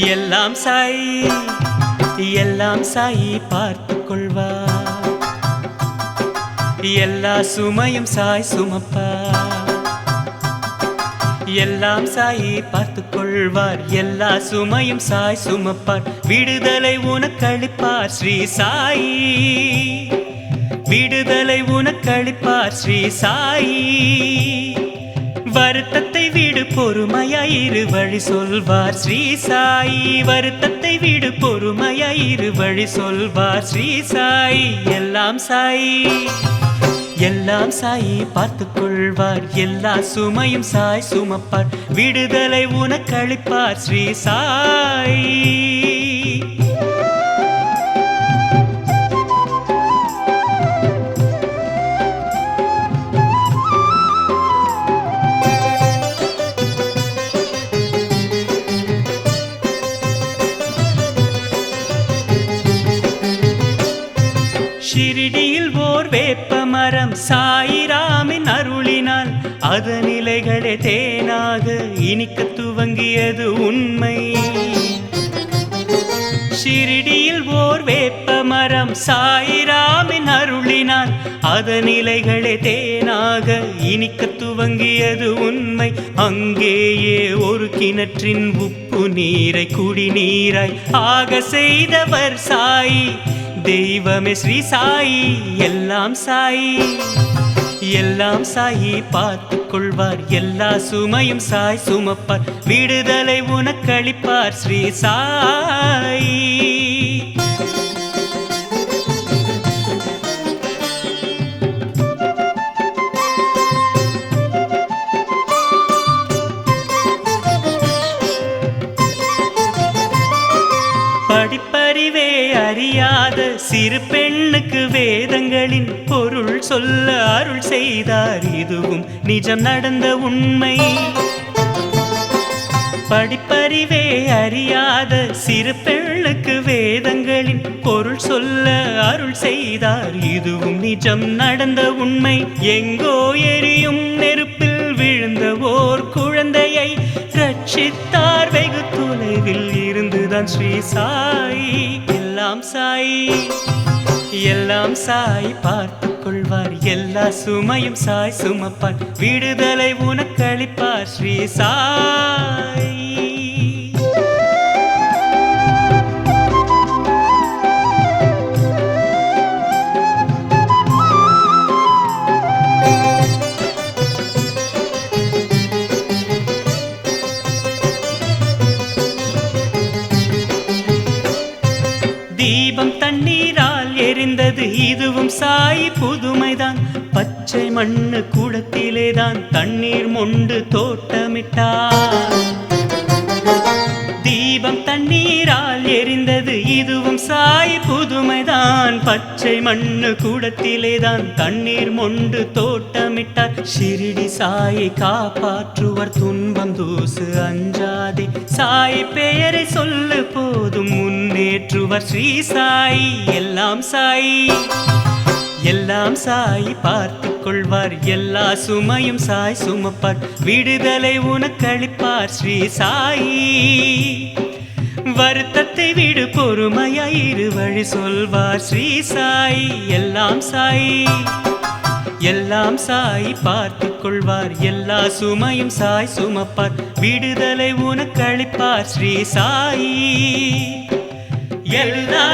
எல்லாம் சாய் எல்லாம் சாயி பார்த்து கொள்வா எல்லா சுமையும் சாய் சுமப்பா. எல்லாம் சாயி பார்த்து கொள்வார் எல்லா சுமையும் சாய் சுமப்பார். விடுதலை உனக்களிப்பார் ஸ்ரீ சாயி. விடுதலை உனக்களிப்பார் ஸ்ரீ சாயி. வருத்த விடு பொறுமையாயிரு வழி சொல்வார். ஸ்ரீ சாயி வருத்தத்தை விடு பொறுமையாயிரு வழி சொல்வார். ஸ்ரீ சாயி எல்லாம் சாயி. எல்லாம் சாயி பார்த்து கொள்வார். எல்லா சுமையும் சாய் சுமப்பார். விடுதலை உனக்களிப்பார் ஸ்ரீ சாயி. மரம் சாயிராமின் அருளினால் அதன் இலைகளே தேனாக இனிக்க துவங்கியது உண்மை. ஷிரிடியில் ஓர் வேப்ப மரம் சாயிராமின் அருளினால் அதன் இலைகளே தேனாக இனிக்க துவங்கியது உண்மை. அங்கேயே ஒரு கிணற்றின் உப்பு நீரை குடிநீராய் ஆக செய்தவர் சாயி. தெய்வமே ஸ்ரீ சாயி எல்லாம் சாயி. எல்லாம் சாயி பார்த்து கொள்வார் எல்லா சுமையும் சாய் சுமப்பார். விடுதலை உனக்களிப்பார் ஸ்ரீ சாயி. படிப்ப அறியாத சிறு பெண்ணுக்கு வேதங்களின் பொருள் சொல்ல அருள் செய்தார். இதுவும் நிஜம் நடந்த உண்மை. படிப்பறிவே அறியாத சிறு பெண்ணுக்கு வேதங்களின் பொருள் சொல்ல அருள் செய்தார். இதுவும் நிஜம் நடந்த உண்மை. எங்கோ எரியும் நெருப்பில் விழுந்த ஓர் குழந்தையை ரட்சித்தார். வெகு தொலைவில் இருந்துதான் ஸ்ரீ சாயி. சாய். எல்லாம் சாய் பார்த்து கொள்வார். எல்லா சுமையும் சாய் சுமப்பார். விடுதலை உனக்களிப்பார் ஸ்ரீ சாய். தீபம் தண்ணீரால் எரிந்தது. இதுவும் சாய் புதுமைதான். பச்சை மண்ணு கூடத்திலேதான் தண்ணீர் மொண்டு தோட்டமிட்டார். மண்ணு கூடத்திலேதான் தண்ணீர் மொண்டு தோட்டமிட்டார். ஷிரிடி சாயை காப்பாற்றுவர் துன்பம் தூசு அஞ்சாதே. சாய் பெயரை சொல்லு போதும் முன்னேற்றுவர். ஸ்ரீ சாய் எல்லாம் சாய். எல்லாம் சாய் பார்த்து கொள்வார். எல்லா சுமையும் சாய் சுமப்பார். விடுதலை உனக்களிப்பார் ஸ்ரீ சாயி. வருத்தத்தை விடு பொறுமையாயிரு வழி சொல்வார். ஸ்ரீ சாய் எல்லாம் சாய். எல்லாம் சாய் பார்த்து கொள்வார். எல்லா சுமையும் சாய் சுமப்பார். விடுதலை உனக்களிப்பார் ஸ்ரீ சாயி. எல்லா